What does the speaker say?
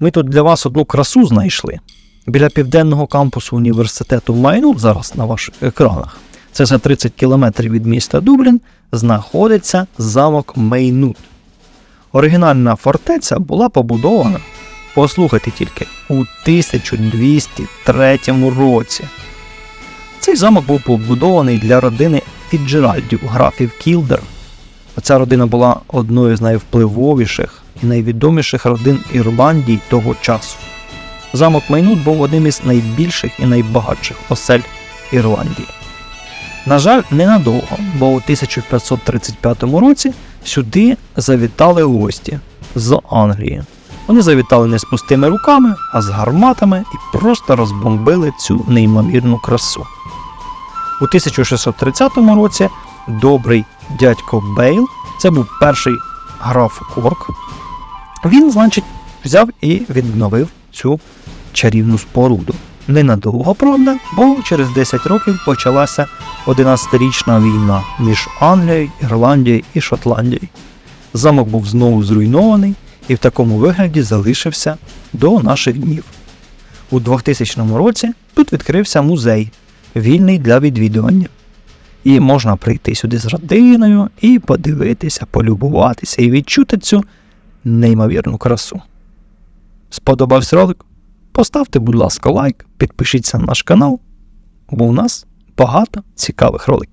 Ми тут для вас одну красу знайшли. Біля південного кампусу університету Майнут зараз на ваших екранах. Це за 30 кілометрів від міста Дублін знаходиться замок Мейнут. Оригінальна фортеця була побудована, послухайте тільки, у 1203 році. Цей замок був побудований для родини Фіджеральдів, графів Кілдер. Ця родина була одною з найвпливовіших найвідоміших родин Ірландії того часу. Замок Майнут був одним із найбільших і найбагатших осель Ірландії. На жаль, ненадовго, бо у 1535 році сюди завітали гості з Англії. Вони завітали не з пустими руками, а з гарматами і просто розбомбили цю неймовірну красу. У 1630 році добрий дядько Бейл, це був перший граф Корк, він, значить, взяв і відновив цю чарівну споруду. Ненадовго, правда, бо через 10 років почалася 11-річна війна між Англією, Ірландією і Шотландією. Замок був знову зруйнований і в такому вигляді залишився до наших днів. У 2000 році тут відкрився музей, вільний для відвідування. І можна прийти сюди з родиною і подивитися, полюбуватися і відчути цю неймовірну красу. Сподобався ролик? Поставте, будь ласка, лайк, підпишіться на наш канал, бо у нас багато цікавих роликів.